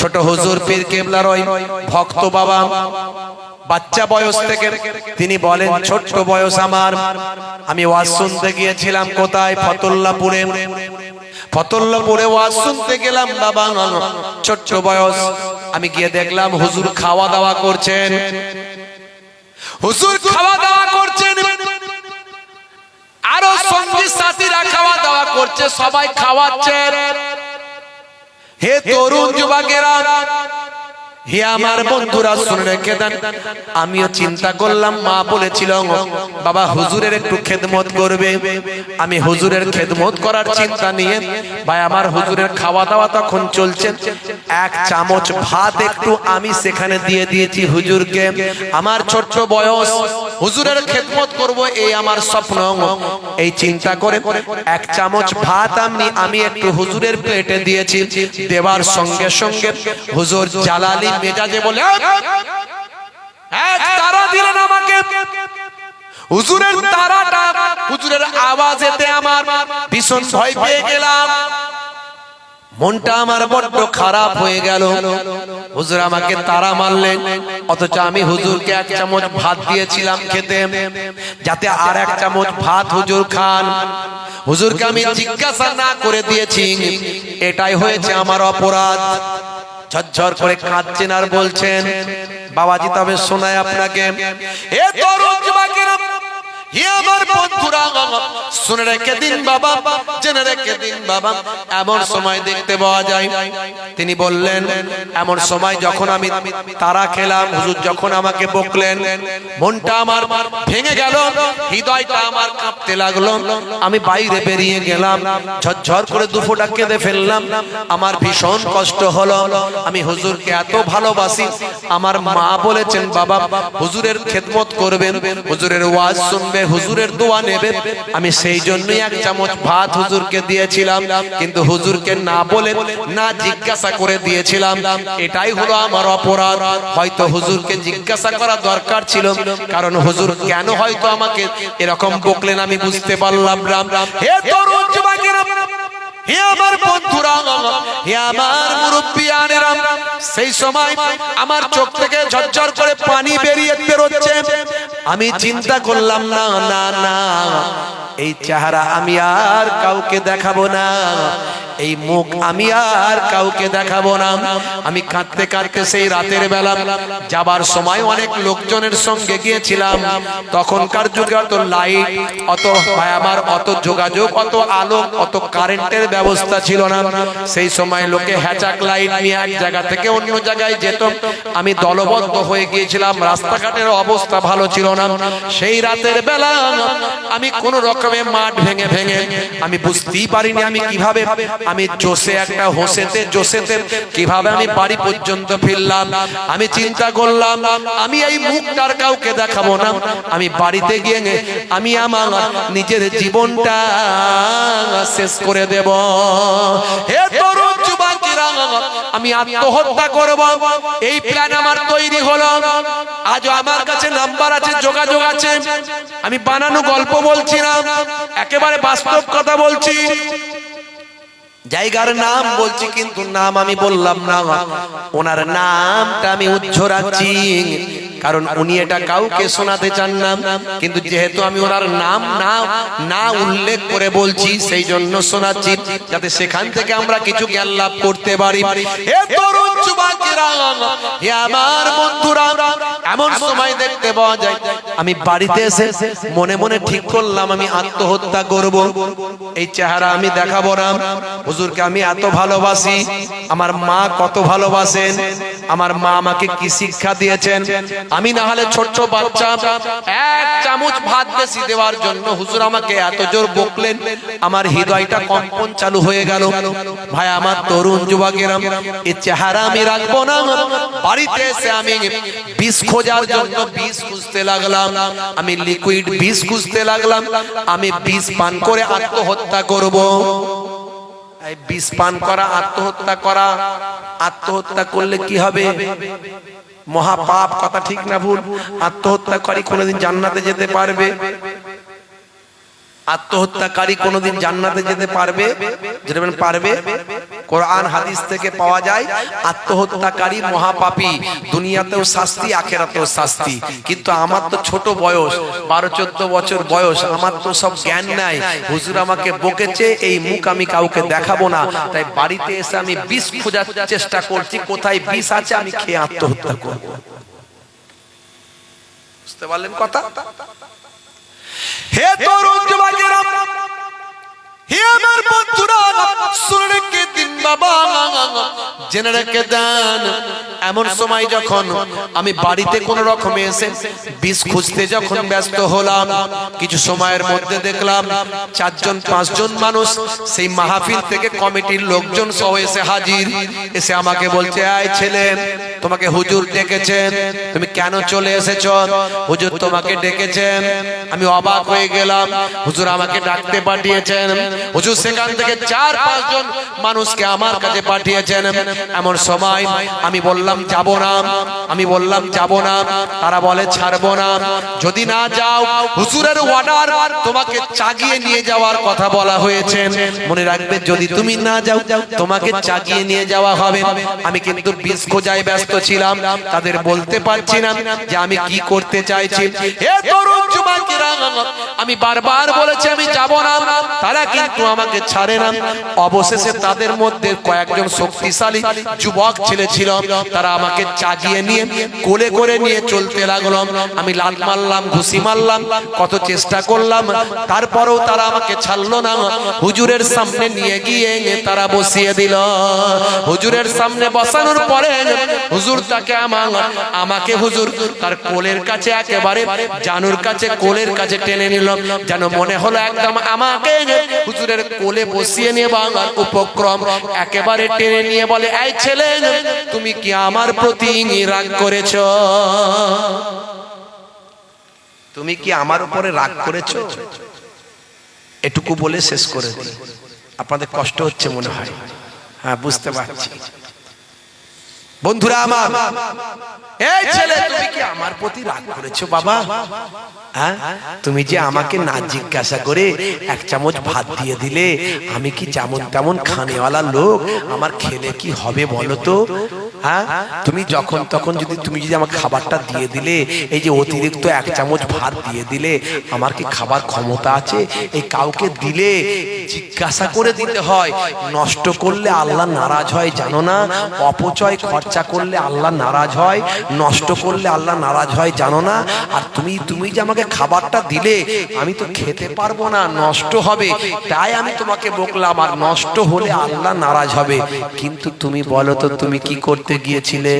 ছোট হুজুর পীর কেবলার ওই ভক্ত বাবা, বাচ্চা বয়স থেকে তিনি বলেন, ছোট্ট বয়স আমার। আমি ওয়াজ শুনতে গিয়েছিলাম কোথায়? ফতুল্লাপুরে। ফতুল্লাপুরে ওয়াজ শুনতে গেলাম, বাবা, ছোট্ট বয়স। আমি গিয়ে দেখলাম হুজুর খাওয়া দাওয়া করছেন। হুজুর খাওয়া দাওয়া করছেন। আরও সঙ্গী সাথীরা খাওয়া দাওয়া করছে, সবাই খাওয়াচ্ছেন। হে তরুণ যুবকেরা হে আমার বন্ধুরা শুনে রেখে দেন। আমিও চিন্তা করলাম মা বলেছিল বাবা হুজুরের একটু খেদমত করবে। আমি হুজুরের খেদমত করার চিন্তা নিয়ে ভাই আমার হুজুরের খাওয়া দাওয়া তখন চলছে। এক চামচ ভাত একটু আমি সেখানে দিয়ে দিয়েছি হুজুরকে। আমার ছোট্ট বয়স হুজুরের খেদমত করব এই আমার স্বপ্ন এই চিন্তা করে এক চামচ ভাত আমি আমি একটু হুজুরের প্লেটে দিয়েছি। দেওয়ার সঙ্গে সঙ্গে হুজুর জালালি মেজাজে বলে তারা দিলেন আমাকে। হুজুরের তারাটা, হুজুরের আওয়াজেতে আমার ভীষণ ভয় পেয়ে গেলাম। মনটা আমার বড্ড খারাপ হয়ে গেল। হুজুর আমাকে তারা মারলেন, অথচ আমি হুজুরকে এক চামচ ভাত দিয়েছিলাম খেতে, যাতে আর এক চামচ ভাত হুজুর খান। হুজুরকে আমি জিজ্ঞাসা না করে দিয়েছি, এটাই হয়েছে আমার অপরাধ। ঝরঝর করে কাঁদছেন আর বলছেন বাবাজি তবে শোনায় আপনাকে। এ হে আমার বন্ধুরা শুনে রেখে দিন বাবা, জেনে রেখে দিন বাবা। এমন সময় দেখতে পাওয়া যায়, তিনি বললেন, এমন সময় যখন আমি তারা খেলাম, হুজুর যখন আমাকে বকলেন, মনটা আমার ভেঙে গেল, হৃদয়টা আমার কাঁপতে লাগল। আমি বাইরে বেরিয়ে গেলাম, ঝরঝর করে দুফোটা কেঁদে ফেললাম। আমার ভীষণ কষ্ট হলো, আমি হুজুরকে এত ভালোবাসি। আমার মা বলেছেন, বাবা, হুজুরের খেদমত করবেন, হুজুরের ওয়াজ শুনবে, হুজুরের দোয়া নেবে। আমি সেই জন্যই এক চামচ ভাত হুজুরকে দিয়েছিলাম, কিন্তু হুজুরকে না বলে, না জিজ্ঞাসা করে দিয়েছিলাম, এটাই হলো আমার অপরাধ। হয়তো হুজুরকে জিজ্ঞাসা করা দরকার ছিল, কারণ হুজুর কেন হয়তো আমাকে এরকম বকলেন আমি বুঝতে পারলাম না। হে তরুণ যুবকেরা, হে আমার বন্ধুরা, হে আমার মুরব্বিয়ানেরা সেই সময় আমার চোখ থেকে ঝরঝর করে পানি বেরিয়ে বেরোচ্ছে। আমি চিন্তা করলাম, না না না এই চেহারা আমি আর কাউকে দেখাবো না। এই মুখ আমি আর কাউকে দেখাবো না। আমি কাঁদতে কাঁদতে সেই রাতের বেলা যাবার সময় অনেক লোকজনের সঙ্গে গিয়েছিলাম। তখনকার যুগে অত লাইট অত আমার অত যোগাযোগ, অত আলো, অত কারেন্টের ব্যবস্থা ছিল না। সেই সময় লোকে হ্যাচাক লাইট নিয়ে এক জায়গা থেকে অন্য জায়গায় যেত। আমি দলবদ্ধ হয়ে গিয়েছিলাম। রাস্তাঘাটের অবস্থা ভালো ছিল না। সেই রাতের বেলা আমি কোন রকমের মাঠ ভেঙে ভেঙে আমি বুঝতেই পারিনি আমি কীভাবে আমি জোসে একটা হোসেতে জোসেতে কীভাবে আমি বাড়ি পর্যন্ত ফিরলাম, আমি চিন্তা করলাম, আমি এই মুখটার কাউকে দেখাবো না। আমি বাড়িতে গিয়ে আমি আমার নিজের জীবনটা শেষ করে দেব। হে আমি আত্মহত্যা করব। এই প্ল্যান আমার তৈরি হলো। আজ আমার কাছে নাম্বার আছে, যোগাযোগ আছে। আমি বানানো গল্প বলছি না, একেবারে বাস্তব কথা বলছি। জায়গার নাম বলছি কিন্তু নাম আমি বললাম না। ওনার নামটা আমি উজ্জ্বরাচ্ছি কারণ উনি এটা কাউকে শোনাতে চান না। কিন্তু যেহেতু আমি ওনার নাম না না উল্লেখ করে বলছি, সেই জন্য শোনাচ্ছি, যাতে সেখান থেকে আমরা কিছু জ্ঞান লাভ করতে পারি। আমার বন্ধুরা, এমন সময় দেখতে পাওয়া যায়, আমি বাড়িতে এসে মনে মনে ঠিক করলাম, আমি আত্মহত্যা করব। এই চেহারা আমি দেখাবো না। হুজুরকে আমি এত ভালোবাসি, আমার মা কত ভালোবাসেন, আমার মা আমাকে কি শিক্ষা দিয়েছেন আমি না হলে ছোট্ট বাচ্চা, এক চামচ ভাত বেশি দেওয়ার জন্য হুজুর আমাকে এত জোর বকলেন। আমার হৃদয়টা কম্পন চালু হয়ে গেল। ভাই, আমার তরুণ যুবকেরা এই চেহারা আমি রাখব না। বাড়িতে এসে আমি বিষ খোঁজার জন্য বিষ খুঁজতে লাগলাম। আমি লিকুইড বিষ খুঁজতে লাগলাম। আমি বিষ পান করে আত্মহত্যা করব। বিষ পান করা, আত্মহত্যা করা, আত্মহত্যা করলে কি হবে? মহাপাপ কথা ঠিক না ভুল। আত্মহত্যাকারী কোনোদিন জান্নাতে যেতে পারবে। আত্মহত্যাকারী কোনোদিন জান্নাতে যেতে পারবে। যেটা পারবে? কোরআন, হাদিস থেকে পাওয়া যায়, আত্মহত্যাকারী মহাপাপী, দুনিয়াতেও শাস্তি, আখেরাতেও শাস্তি। কিন্তু আমার তো ছোট বয়স, বারো, চোদ্দ বছর বয়স, আমার তো সব জ্ঞান নাই। হুজুর আমাকে বকেছে, এই মুখ আমি কাউকে দেখাবো না। তাই বাড়িতে এসে আমি বিষ খোঁজার চেষ্টা করছি, কোথায় বিষ আছে আমি খেয়ে আত্মহত্যা করব। বুঝতে পারলেন কথা? হে তরুণ যুবকেরা হে বন্ধুরা, শুনে রেখে দিন বাবা। জেনে রেখে দেন, এমন সময় যখন আমি বাড়িতে কোন রকমে এসে বিষ খুঁজতে যখন ব্যস্ত হলাম, কিছু সময়ের মধ্যে দেখলাম চারজন, পাঁচজন মানুষ সেই মাহফিল থেকে কমিটির লোকজন সহ এসে হাজির। এসে আমাকে বলছে আয় ছেলে, তোমাকে হুজুর ডেকেছেন, তুমি কেন চলে এসেছ? হুজুর তোমাকে ডেকেছেন। আমি অবাক হয়ে গেলাম। হুজুর আমাকে ডাকতে পাঠিয়েছেন। হুজুর, সেখান থেকে চার পাঁচজন মানুষকে আমার কাছে পাঠিয়েছেন। এমন সময় আমি বললাম, যাব না। আমি বললাম, যাব না। তারা বলে, ছাড়বো না। যদি না যাও, হুজুরের অর্ডার তোমাকে চাগিয়ে নিয়ে যাওয়ার কথা বলা হয়েছে। মনে রাখবে, যদি তুমি না যাও, তোমাকে চাগিয়ে নিয়ে যাওয়া হবে। আমি কিন্তু বিষ খোঁজায় ব্যস্ত ছিলাম। তাদের বলতে পারছি না যে আমি কি করতে চাইছি। আমি বারবার বলেছি, আমি যাব না। তারা কিন্তু আমাকে ছাড়ে না। অবশেষে তাদের মধ্যে কয়েকজন শক্তিশালী যুবক ছেলে ছিল। তারা আমাকে চাগিয়ে নিয়ে, কোলে করে নিয়ে চলতে লাগল। আমি লাত মারলাম, ঘুষি মারলাম, কত চেষ্টা করলাম। তারপরেও তারা আমাকে ছাড়লো না। হুজুরের সামনে নিয়ে গিয়ে তারা বসিয়ে দিল। হুজুরের সামনে বসানোর পরে হুজুর তাকে আমার, আমাকে হুজুর তার কোলের কাছে একেবারে জানুর কাছে কোলের কাছে টেনে নিল। যেন মনে হলো একদম আমাকে হুজুরের কোলে বসিয়ে নিয়ে বাংলার উপক্রম একেবারে টেনে নিয়ে বলে, এই ছেলে, তুমি কি আমার প্রতি রাগ করেছ? তুমি কি আমার উপরে রাগ করেছ? এটুকু বলে শেষ করে দিই। আপনাদের কষ্ট হচ্ছে মনে হয়। হ্যাঁ বুঝতে পারছি। বন্ধুরা আমার এই ছেলে তুমি কি আমার প্রতি রাগ করেছ বাবা? হ্যাঁ? তুমি যে আমাকে না জিজ্ঞাসা করে এক চামচ ভাত দিয়ে দিলে আমি কি যেমন তেমন খানেওয়ালা লোক আমার খেলে কি হবে বলো তো? হ্যাঁ? তুমি যখন তখন যদি তুমি যদি আমার খাবারটা দিয়ে দিলে এই যে অতিরিক্ত এক চামচ ভাত দিয়ে দিলে আমার কি খাবার ক্ষমতা আছে? এই কাউকে দিলে জিজ্ঞাসা করে দিতে হয় নষ্ট করলে আল্লাহ নারাজ হয় জানো না? অপচয় খরচা করলে আল্লাহ নারাজ হয়, নষ্ট করলে আল্লাহ নারাজ হয়, জানো না? আর তুমি তুমি যে আমাকে খাবারটা দিলে, আমি তো খেতে পারব না, নষ্ট হবে। তাই আমি তোমাকে বকলাম, আর নষ্ট হলে আল্লাহ নারাজ হবে। কিন্তু তুমি বলো তো, তুমি কি করতে গিয়েছিলে?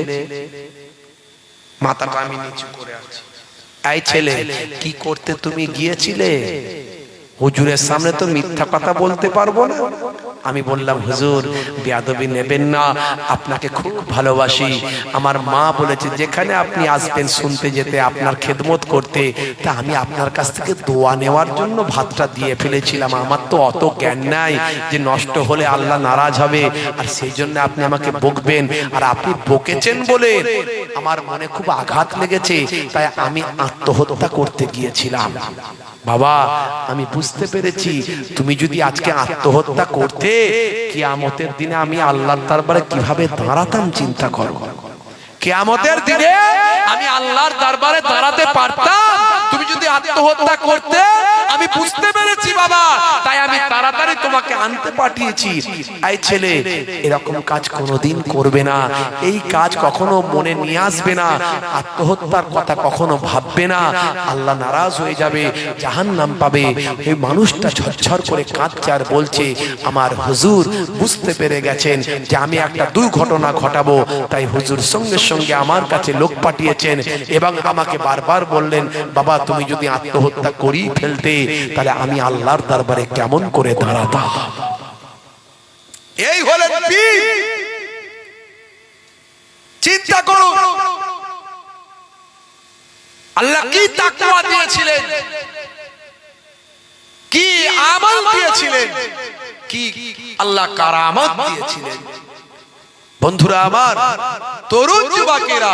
মাথাটা আমি নিচু করে আছি। এই ছেলে, কি করতে তুমি গিয়েছিলে? হুজুরের সামনে তো মিথ্যা কথা বলতে পারব না। আমি বললাম, হুজুর, বেয়াদবি নেবেন না, আপনাকে খুব ভালোবাসি। আমার মা বলেছে, যেখানে আপনি আসবেন শুনতে যেতে, আপনার খেদমত করতে, তা আমি আপনার কাছ থেকে দোয়া নেওয়ার জন্য ভাতটা দিয়ে ফেলেছিলাম। আমার তো অত জ্ঞান নাই যে নষ্ট হলে আল্লাহ নারাজ হবে, আর সেই জন্য আপনি আমাকে বকবেন। আর আপনি বকেছেন বলে আমার মনে খুব আঘাত লেগেছে, তাই আমি আত্মহত্যা করতে গিয়েছিলাম। বাবা, আমি বুঝতে পেরেছি, তুমি যদি আজকে আত্মহত্যা করতে কিয়ামতের দিনে আমি আল্লাহর দরবারে কীভাবে দাঁড়াতাম চিন্তা করো। কিয়ামতের দিনে আমি আল্লাহর দরবারে দাঁড়াতে পারতাম। তুমি যদি আত্মহত্যা করতে আমি বুঝতে পেরেছি বাবা। তাই আমি তাড়াতাড়ি তোমাকে আনতে পাঠিয়েছি। এই ছেলে এরকম কাজ কোনোদিন করবে না। এই কাজ কখনো মনে নিয়ে আসবে না। আত্মহত্যার কথা কখনো ভাববে না। আল্লাহ নারাজ হয়ে যাবে জাহান নাম পাবে। এই মানুষটা ঝরঝর করে কাঁদছে আর বলছে আমার হুজুর বুঝতে পেরে গেছেন যে আমি একটা দুর্ঘটনা ঘটাবো। তাই হুজুর সঙ্গে সঙ্গে আমার কাছে লোক পাঠিয়েছেন এবং আমাকে বারবার বললেন, বাবা, তুমি যদি আত্মহত্যা করি ফেলতে, তাহলে আমি আল্লাহর দরবারে কেমন করে দাঁড়াতাম? এই হলেন চিন্তা করুন। আল্লাহ কি তাকওয়া দিয়েছিলেন? কি আমল দিয়েছিলেন? কি আল্লাহ কারামত দিয়েছিলেন? বন্ধুরা আমার তরুণ যুবকেরা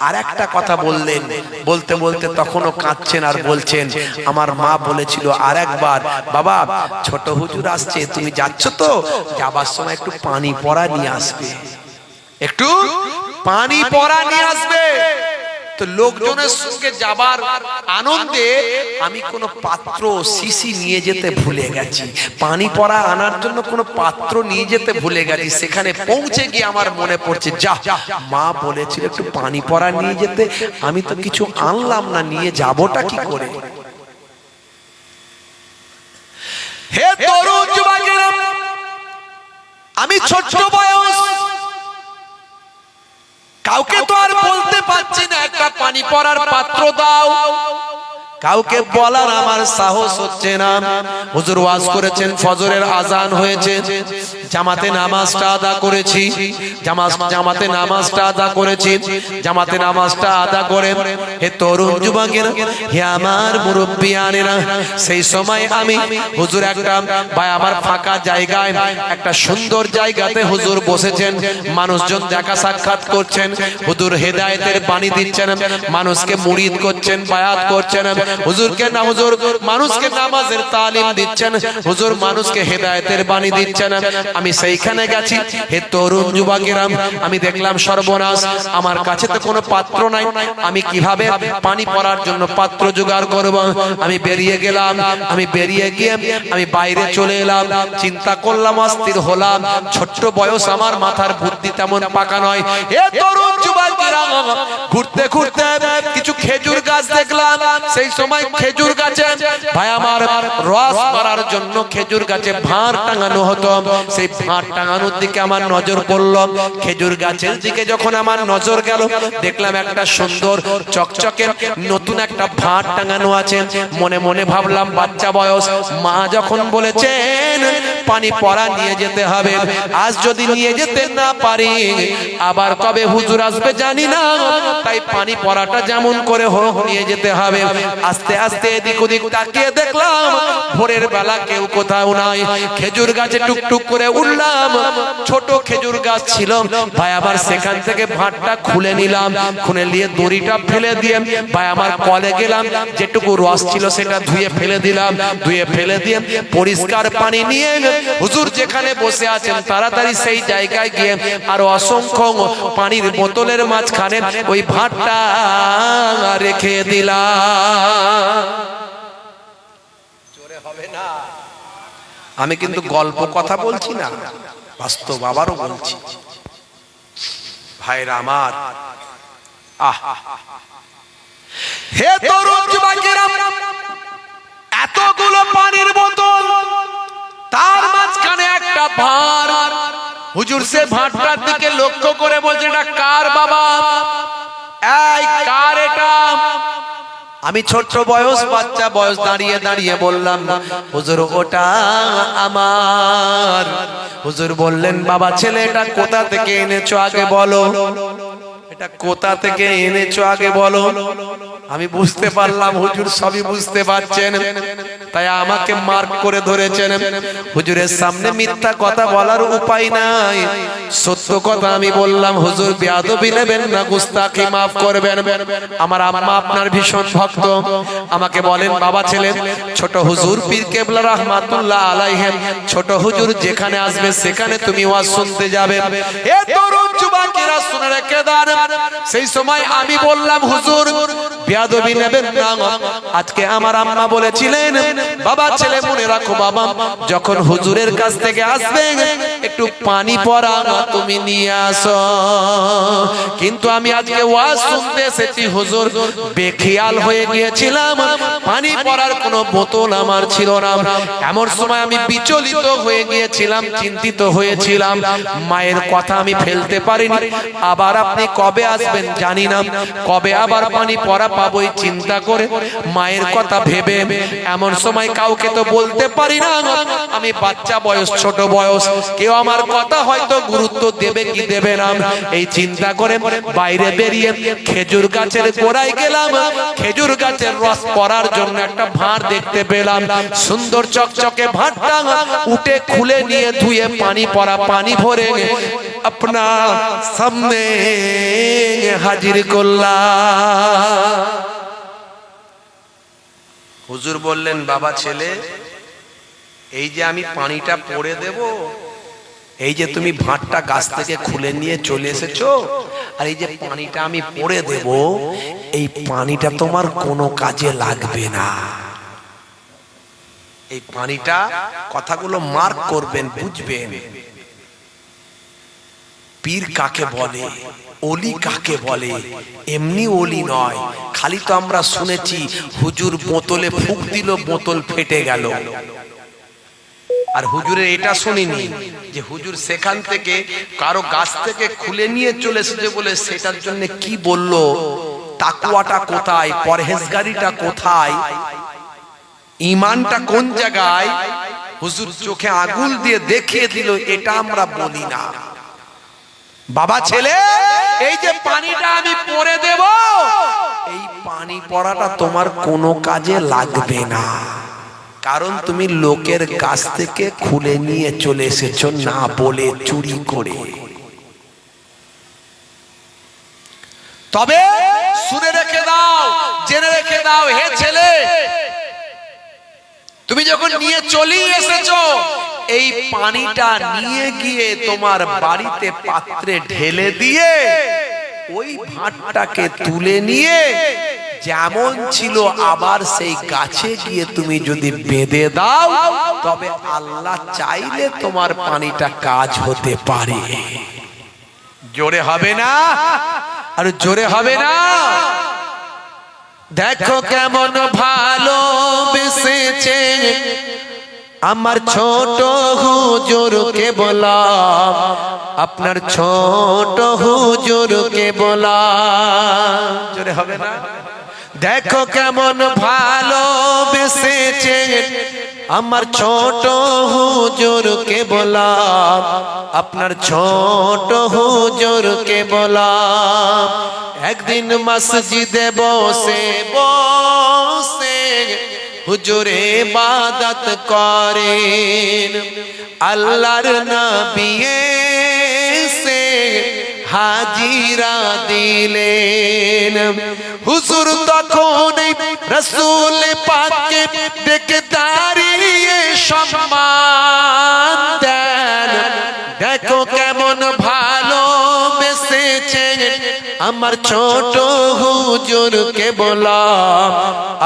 আর একটা কথা বললেন বলতে বলতে তখনও কাঁদছেন আর বলছেন আমার মা বলেছিল আর একবার বাবা ছোট হুজুর আসছে তুমি যাচ্ছ তো? যাবার সময় একটু পানি পড়া নিয়ে আসবে। একটু পানি পড়া নিয়ে আসবে। তো লোকজনের সঙ্গে যাবার আনন্দে আমি কোনো পাত্র শিশি নিয়ে যেতে ভুলে গেছি। পানি পড়া আনার জন্য কোনো পাত্র নিয়ে যেতে ভুলে গেছি। সেখানে পৌঁছে গিয়ে আমার মনে পড়ছে, যা, মা বলেছিল একটু পানি পড়া নিয়ে যেতে। আমি তো কিছু আনলাম না, নিয়ে যাবোটা কি করে? হে তরুণ যুবকেরা, আমি ছোট্ট বয়স কাউকে তো আর বলতে পারছি না একটা পানি পড়ার পাত্র দাও। কাউকে বলার আমার সাহস হচ্ছে না। হুজুর ওয়াজ করেছেন ফজরের আজান হয়েছে। জামাতে নামাজটা আদা করেছি। জামাত জামাতে নামাজটা আদা করেছি। জামাতে নামাজটা আদা করে। হে তরুণ যুবকেরা হে আমার মুরব্বিয়ানেরা সেই সময় আমি হুজুর একটা ভাই আমার ফাঁকা জায়গায় একটা সুন্দর জায়গাতে হুজুর বসেছেন। মানুষজন দেখা সাক্ষাৎ করছেন। হুজুর হেদায়েতের বাণী দিচ্ছেন। মানুষকে মুরিদ করছেন বায়াত করছেন। হুজুরকে না হুজুর মানুষকে নামাজের তালিম দিচ্ছেন। হুজুর মানুষকে হেদায়েতের বাণী দিচ্ছেন। আমি সেইখানে গেছি। হে তরুণ যুবকেরা, আমি দেখলাম সর্বনাশ। আমার কাছে তো কোনো পাত্র নাই। আমি কীভাবে পানি পড়ার জন্য পাত্র জোগাড় করব? আমি বেরিয়ে গেলাম। আমি বেরিয়ে গিয়ে আমি বাইরে চলে এলাম। চিন্তা করলাম, অস্থির হলাম। ছোট্ট বয়স আমার, মাথার বুদ্ধি তেমন পাকা নয়। হে তরুণ যুবকেরা, ঘুরতে ঘুরতে কিছু খেজুর গাছ দেখলাম। সেই সময় খেজুর গাছে আমার রস মারার জন্য খেজুর গাছে ভাঁড় টাঙানো হতো। সেই ভাঁড় টাঙানোর দিকে আমার নজর পড়ল। খেজুর গাছের দিকে যখন আমার নজর গেল, দেখলাম একটা সুন্দর চকচকে নতুন একটা ভাঁড় টাঙানো আছে। মনে মনে ভাবলাম, বাচ্চা বয়স, মা যখন বলেছেন, পানি পড়া নিয়ে যেতে হবে, আজ যদি নিয়ে যেতে না পারি, আবার কবে হুজুর আসবে জানি না। তাই পানি পড়াটা যেমন করে হোক, নিয়ে যেতে হবে। আস্তে আস্তে এদিক ওদিক তাকিয়ে দেখলাম, ভোরের বেলা কেউ কোথাও নাই। খেজুর গাছে টুকটুক করে উঠলাম। ছোট খেজুর গাছ ছিল। ভাই আবার সেখান থেকে ভাতটা খুলে নিলাম। খুলে নিয়ে দড়িটা ফেলে দিয়ে, ভাই, আমার কলে গেলাম। যেটুকু রস ছিল সেটা ধুয়ে ফেলে দিলাম। ধুয়ে ফেলে দিয়ে পরিষ্কার পানি নিয়ে হুজুর যেখানে বসে আছেন, তাড়াতাড়ি সেই জায়গায় গিয়ে আর অসংখ্য পানির বোতলের মাঝখানে ওই ভাতটা রেখে দিলাম। আমি কিন্তু গল্প কথা বলছি না বাস্তব আবারও বলছি। ভাইরা আমার আহ। হে তরুণ যুবকেরা এতগুলো পানির বোতল তার মাঝখানে একটা ভাঁড় হুজুর সে ভাঁড়টার দিকে লক্ষ্য করে বলছে এটা কার বাবা? এই কার এটা? আমি ছোট্ট বয়স, বাচ্চা বয়স, দাঁড়িয়ে দাঁড়িয়ে বললাম, হুজুর, ওটা আমার। হুজুর বললেন, বাবা, ছেলেটা কোথা থেকে এনেছো? আগে বলো। কোথা থেকে এনেছো? আগে বলো। আমি বুঝতে পারলাম, হুজুর সবই বুঝতে পারছেন। তাই আমাকে মার্ক করে ধরেছেন। হুজুরের সামনে মিথ্যা কথা বলার উপায় নাই। সত্য কথা আমি বললাম, হুজুর বেয়াদবি নেবেন না গুস্তাকি মাফ করবেন। আমার আম্মা আপনার ভীষণ ভক্ত। আমাকে বলেন, বাবা ছেলে ছোট হুজুর পীর কেবলা রহমাতুল্লাহ আলাইহিম, ছোট হুজুর যেখানে আসবে, সেখানে তুমি ওয়াজ শুনতে যাবে। এ তরুণ যুবকেরা শুনে রেখে দান সেই সময় আমি বললাম, হুজুর, বেয়াদবি নেবেন না। আজকে আমার আম্মা বলেছিলেন, বাবা, ছেলে, মনে রাখো বাবা, যখন হুজুরের কাছ থেকে আসবে, একটু পানি পড়া তুমি নিয়ে আসো। কিন্তু আমি আজকে ওয়াজ শুনতে এসেছি, হুজুর, বেখিয়াল হয়ে গিয়েছিলাম। পানি পড়ার কোনো বোতল আমার ছিল না। এমন সময় আমি বিচলিত হয়ে গিয়েছিলাম, চিন্তিত হয়েছিলাম। মায়ের কথা আমি ফেলতে পারিনি। আবার আপনি কবে আসবেন জানি না। কবে আবার পানি পড়া পাবোই চিন্তা করে মায়ের কথা ভেবে। এমন সময় কাউকে তো বলতে পারি না আমি বাচ্চা বয়স, ছোট বয়স। কেউ আমার কথা হয়তো গুরুত্ব দেবে কি দেবে না। এই চিন্তা করে বাইরে বেরিয়ে খেজুর গাছের গোড়ায় গেলাম। খেজুর গাছের রস পড়ার জন্য একটা ভাঁড় দেখতে পেলাম। সুন্দর চকচকে ভাঁড়টা উঠে খুলে নিয়ে ধুয়ে পানি পড়া পানি ভরে আপনা সামনে হাজির করলাম হুজুর বললেন, বাবা ছেলে, এই যে আমি পানিটা পড়ে দেব, এই যে তুমি ভাঁটটা গাছ থেকে খুলে নিয়ে চলে এসেছ, আর এই যে পানিটা আমি পড়ে দেব, এই পানিটা তোমার কোনো কাজে লাগবে না। এই পানিটা কথাগুলো মার্ক করবেন, বুঝবেন। পীর কাকে বলে? অলি কাকে বলে? এমনি অলি নয়। খালি তো আমরা শুনেছি, হুজুর বোতলে ফুক দিল, বোতল ফেটে গেল। আর হুজুরের এটা শুনিনি যে হুজুর সেখান থেকে কারও গাছ থেকে খুলে নিয়ে চলে এসেছে বলে সেটার জন্য কি বলল? তাকুয়াটা কোথায়? পরহেজগারিটা কোথায়? ইমানটা কোন জায়গায়? হুজুর চোখে আগুল দিয়ে দেখিয়ে দিল, এটা আমরা বলি না। বাবা ছেলে এই যে পানিটা আমি পরে দেব। এই পানি পড়াটা তোমার কোনো কাজে লাগবে না। কারণ তুমি লোকের কাছ থেকে খুলে নিয়ে চলে এসেছ না বলে চুরি করে। তবে শুনে রেখে দাও জেনে রেখে দাও হে ছেলে তুমি যখন নিয়ে চলে এসেছ এই পানিটা নিয়ে গিয়ে তোমার বাড়িতে পাত্রে ঢেলে দিয়ে ওই ভাতটাকে তুলে নিয়ে যেমন ছিল আবার সেই গাছে গিয়ে তুমি যদি বেঁধে দাও, তবে আল্লাহ চাইলে তোমার পানিটা কাজ হতে পারে। জোরে হবে না? আর জোরে হবে না? দেখো কেমন ভালো বেসেছে আমার ছোট হুজুরকে বলা আপনার ছোট হুজুরকে বলাম। জোরে হবে না? দেখো কেমন ভালো বেসেছে আমার ছোট হুজুরকে বলা আপনার ছোট হুজুরকে বলা একদিন মসজিদে বসে বসে হুজুরে বাদত করেন আল্লাহর নবী সে হাজিরা দিলেন হুজুর তখন রসুল পাকে ডেকে আমার ছোট হুজুরকে বলা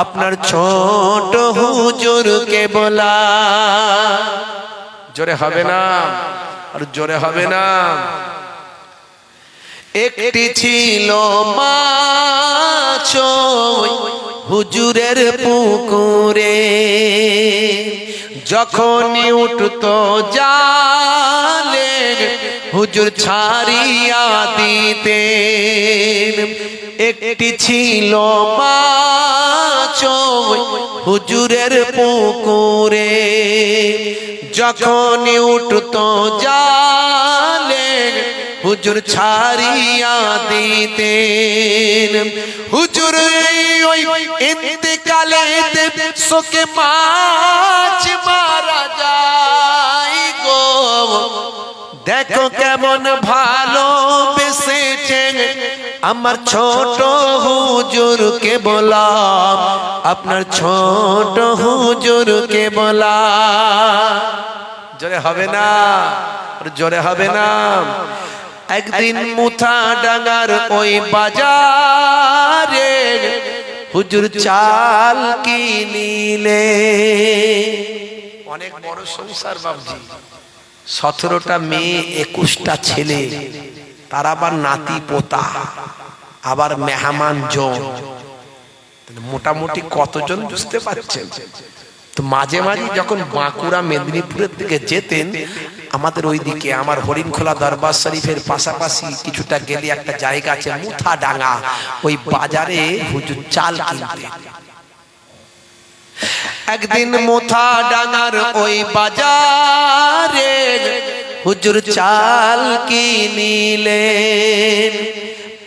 আপনার ছোট হুজুরকে বলা জোরে হবে না, আর জোরে হবে না। একটি ছিল মাছ হুজুরের পুকুরে, যখনই উঠতো জালে হুজুর ছাড়িয়া দিতেন। একটি ছিল মাছ হুজুরের পুকুরে। যখনই উঠতো জালে, হুজুর ছাড়িয়া দিতেন। হুজুর ওই ইন্তেকালে শোকে মাছ মারা যায় গো। দেখো কেমন ভালো বেসেছে আমার ছোট হুজুরকে বলা আপনার ছোট হুজুরকে বলা জোরে হবে না, জোরে হবে না। একদিন মুথা ডাঙ্গার ওই বাজারে হুজুর চাল কিনিলে। অনেক বড় সংসার বাবজি। সতেরোটা মেয়ে, একুশটা ছেলে, তার আবার নাতি পোতা, আবার মেহমান জন। মোটামুটি কতজন বুঝতে পারছেন? তো মাঝে মাঝে যখন বাঁকুড়া, মেদিনীপুরের দিকে যেতেন, আমাদের ওইদিকে, আমার হরিণখোলা দরবার শরীফের পাশাপাশি কিছুটা গেলে একটা জায়গা আছে মুথা ডাঙ্গা ওই বাজারে হুজুর চাল কিনতেন। একদিন মুথা ডাঙার ওই বাজারে হুজুর চাল কিনিলেন।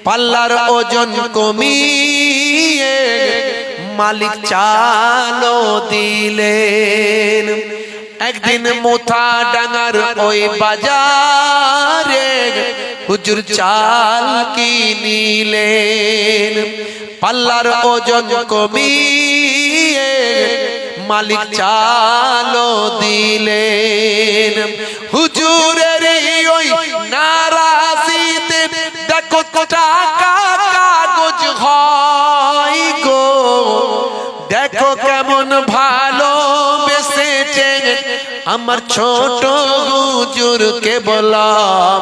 পাল্লার ওজন কমিয়ে মালিক চালও দিলেন। একদিন মোথা ডাঙার ওই বাজারে হুজুর চাল কিনিলেন। পাল্লার ওজন কমিয়ে মালিক চালো দিলেন। হুজুরের ওই নারাজিতে দেখো টাকা কাগজ হয় গো। দেখো কেমন ভালো আমার ছোট হুজুরকে বলাম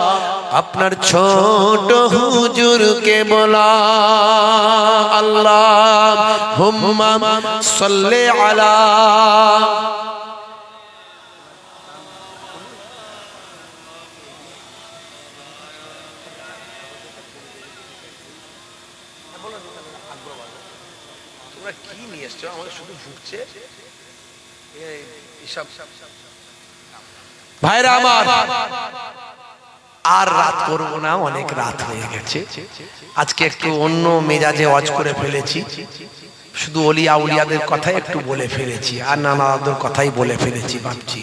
আপনার ছোট হুজুরকে বলা আল্লাহ হুম্মা সাল্লি আলা তোমরা কি নিয়ে এসছো আমাকে শুধু ঢুকছে ভাইরা আমার, আর রাত করব না, অনেক রাত হয়ে গেছে। আজকে একটু অন্য মেজাজে ওয়াজ করে ফেলেছি। শুধু অলিয়া উলিয়াদের কথাই একটু বলে ফেলেছি, আর নানাদের কথাই বলে ফেলেছি, ভাবছি।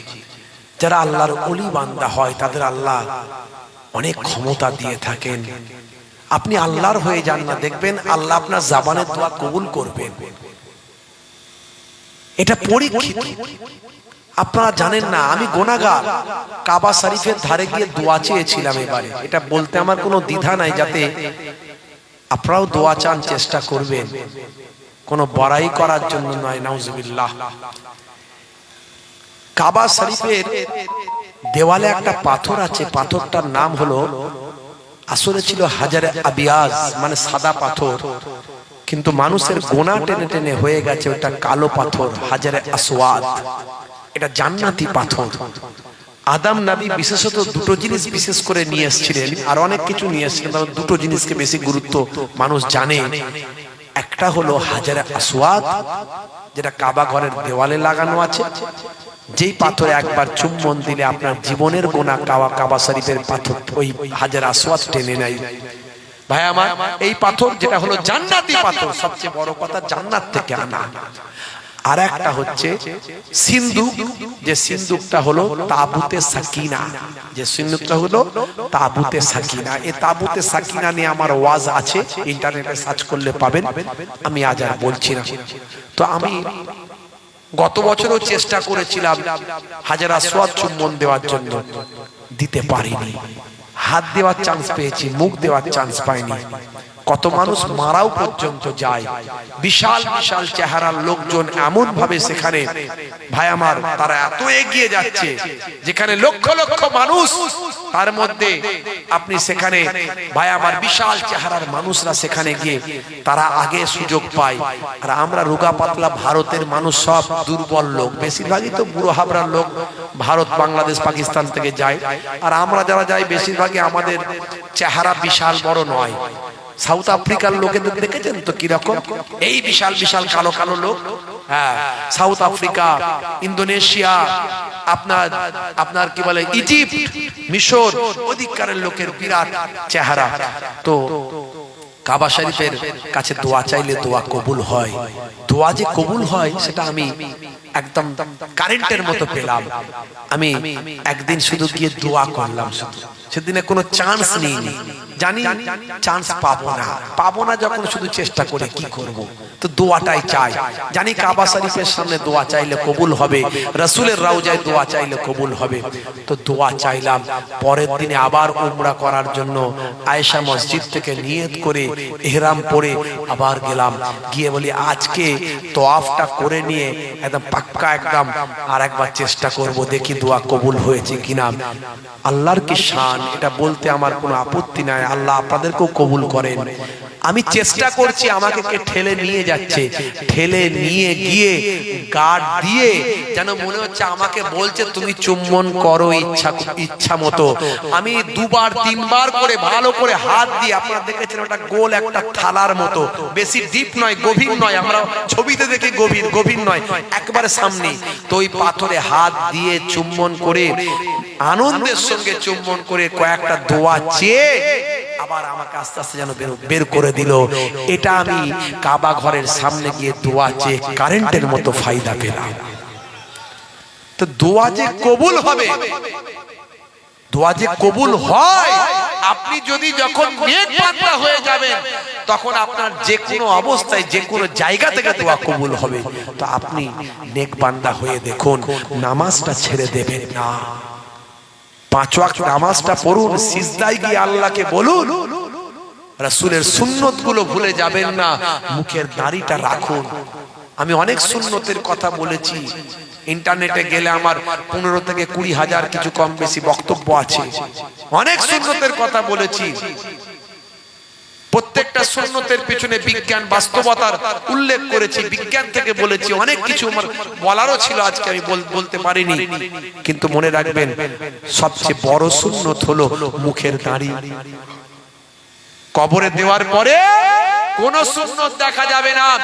যারা আল্লাহর অলি বান্দা হয়, তাদের আল্লাহ অনেক ক্ষমতা দিয়ে থাকেন। আপনি আল্লাহর হয়ে যান না, দেখবেন আল্লাহ আপনার জাবানের দোয়া কবুল করবেন। এটা পরীক্ষিত। আপনারা জানেন না, আমি গোনাগার। কাবা শরীফের ধারে গিয়ে দোয়া চেয়েছিলাম এবারে। এটা বলতে আমার কোনো দ্বিধা নাই, যাতে আপনারাও দোয়া চান, চেষ্টা করবেন। কোনো বড়াই করার জন্য নয়, নাউজুবিল্লাহ। কাবা শরীফের দেওয়ালে একটা পাথর আছে, পাথরটার নাম হলো, আসলে ছিল হাজারে আবিয়াজ মানে সাদা পাথর। কিন্তু মানুষের গোনা টেনে টেনে হয়ে গেছে ওটা কালো পাথর হাজারে আসওয়াদ। এটা জান্নাতি পাথর। আদাম নাবি বিশেষত দুটো জিনিস বিশেষ করে নিয়ে এসেছিলেন আর অনেক কিছু নিয়ে এসেছিলেন দুটো জিনিসকে বেশি গুরুত্ব মানুষ জানে। একটা হলো হাজারে আসওয়াদ যেটা কাবা ঘরের দেওয়ালে লাগানো আছে। যেই পাথরে একবার চুম্বন দিলে আপনার জীবনের গোনা কাবা কাবা শরীফের পাথর ওই হাজার আসওয়াদ টেনে নেয়। ভাই, আমার এই পাথর যেটা হলো জান্নাতি পাথর, সবচেয়ে বড় কথা জান্নাত থেকে আনা। আর একটা হচ্ছে সিন্ধুক, যে সিন্ধুকটা হলো তাবুতে সাকিনা। যে সিন্ধুকটা হলো তাবুতে সাকিনা। এই তাবুতে সাকিনা নিয়ে আমার ওয়াজ আছে, ইন্টারনেটে সার্চ করলে পাবেন। আমি আজ আর বলছি না। তো আমি গত বছরও চেষ্টা করেছিলাম হাজার আসওয়াদ চুম্বন দেওয়ার জন্য। দিতে পারিনি। হাত দেওয়ার চান্স পেয়েছি মুখ দেওয়ার চান্স পাইনি। কত মানুষ মারাও পর্যন্ত যায়। বিশাল বিশাল চেহারার লোকজন এমন ভাবে সেখানে। ভাই আমার, তারা এত এগিয়ে যাচ্ছে, যেখানে লক্ষ লক্ষ মানুষ, তার মধ্যে আপনি সেখানে, ভাই আমার বিশাল চেহারার মানুষরা সেখানে গিয়ে তারা আগে সুযোগ পায়। আর আমরা রোগা পাতলা ভারতের মানুষ সব দুর্বল লোক। বেশিরভাগই তো বুড়ো হাবড়ার লোক ভারত, বাংলাদেশ, পাকিস্তান থেকে যায়। আর আমরা যারা যাই, বেশিরভাগই আমাদের চেহারা বিশাল বড় নয়। সাউথ আফ্রিকার লোকেদের দেখেছেন তো কীরকম? এই বিশাল বিশাল কালো কালো লোক। হ্যাঁ সাউথ আফ্রিকা, ইন্দোনেশিয়া, আপনার আপনার কি বলে, ইজিপ্ট, মিশর অধিকারের লোকের বিরাট চেহারা। তো কাবা শরীফের কাছে দোয়া চাইলে দোয়া কবুল হয়। দোয়া যে কবুল হয়, সেটা আমি একদম কারেন্টের মতো পেলাম। আমি একদিন শুধু গিয়ে দোয়া করলাম শুধু। সেদিনে কোনো চান্স নিইনি। জানি চান্স পাবো না। পাবো না যখন শুধু চেষ্টা করে কি করব। তো দোয়াটাই চাই। জানি কাবা শরীফের সামনে দোয়া চাইলে কবুল হবে। রসুলের রাউজায় দোয়া চাইলে কবুল হবে। তো দোয়া চাইলাম। পরের দিনে আবার উমরা করার জন্য আয়েশা মসজিদ থেকে নিয়ত করে এহরাম পরে আবার গেলাম। গিয়ে বলি, আজকে তোয়াফটা করে নিয়ে একদম পাক্কা একদম আর একবার চেষ্টা করব, দেখি দোয়া কবুল হয়েছে কিনা। আল্লাহর কি শান? এটা বলতে আমার কোনো আপত্তি নাই। আল্লাহ আপনাদেরকেও কবুল করেন। আমি চেষ্টা করছি আমাকে কে ঠেলে নিয়ে যাচ্ছে। ঠেলে নিয়ে গিয়ে গার্ড দিয়ে যেন মনে হচ্ছে আমাকে বলছে তুমি চুম্বন করো ইচ্ছা ইচ্ছা মতো। আমি দুবার তিনবার করে ভালো করে হাত দিয়ে আপনারা দেখেছেন ওটা গোল একটা থালার মতো। বেশি ডিপ নয় গভীর নয়। আমরা ছবিতে দেখি গভীর গভীর নয়। একবারে সামনে তো ওই পাথরে হাত দিয়ে চুম্বন করে আনন্দের সঙ্গে চুম্বন করে কয়েকটা দোয়া চেয়ে আবার আমাকে আস্তে আস্তে যেন বের করে দিল। এটা আমি কাবা ঘরের সামনে গিয়ে দোয়া চেয়ে কারেন্টের মতো ফায়দা পেলাম। তো দোয়া যে কবুল হবে, দোয়া যে কবুল হয়, আপনি যদি যখন নেক বান্দা হয়ে যাবেন, তখন আপনার যে কোনো অবস্থায়, যে কোনো জায়গা থেকে দোয়া কবুল হবে। তো আপনি নেক বান্দা হয়ে দেখুন, নামাজটা ছেড়ে দেবেন না। পাঁচ ওয়াক্ত নামাজটা পড়ুন, সিজদায় গিয়ে আল্লাহকে বলুন, রাসূলের সুন্নতগুলো ভুলে যাবেন না, মুখের দাড়িটা রাখুন। আমি অনেক সুন্নতের কথা বলেছি, ইন্টারনেটে গেলে আমার পনেরো থেকে কুড়ি হাজার কিছু কম বেশি বক্তব্য আছে। অনেক সুন্নতের কথা বলেছি। প্রত্যেকটা সুন্নতের পেছনে বিজ্ঞান বাস্তবতার উল্লেখ করেছি, বিজ্ঞান থেকে বলেছি, অনেক কিছু আমার বলারও ছিল, আজকে আমি বলতে পারিনি। কিন্তু মনে রাখবেন, সবচেয়ে বড় সুন্নত হলো মুখের দাড়ি। কবরে দেওয়ার পরে কোন সুন্নত দেখা যাবে না,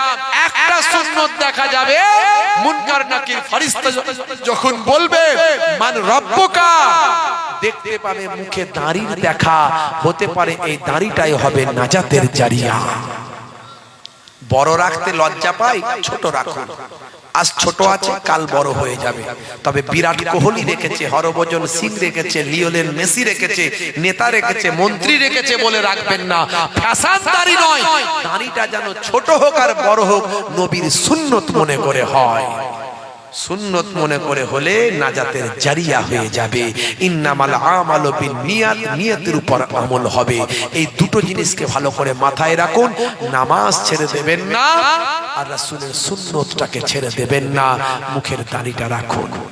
একটা সুন্নত দেখা যাবে, মুনকার নাকির ফেরেশতা য- যখন বলবে, মান রব্বুকা দেখতে পাবে মুখে দাড়ির দেখা। হতে পারে এই দাড়িটাই হবে নাজাতের জারিয়া। বড় রাখতে লজ্জা পাই ছোট রাখুন। আজ ছোট আছে কাল বড় হয়ে যাবে। তবে বিরাট কোহলি রেখেছে হরভজন সিং রেখেছে লিওনেল মেসি রেখেছে নেতা রেখেছে মন্ত্রী রেখেছে বলে রাখবেন না। ফ্যাশন দাড়ি নয়। দাড়িটা যেন ছোট হোক আর বড় হোক নবীর সুন্নত মনে করে হয়। সুন্নত মনে করে হলে নাজাতের জারিয়া হয়ে যাবে। ইন্নামাল আমাল নিয়াত নিয়তের উপর আমল হবে। এই দুটো জিনিসকে ভালো করে মাথায় রাখুন, নামাজ ছেড়ে দেবেন না, আর রাসূলের সুন্নতটাকে ছেড়ে দেবেন না, মুখের দাড়িটা রাখুন।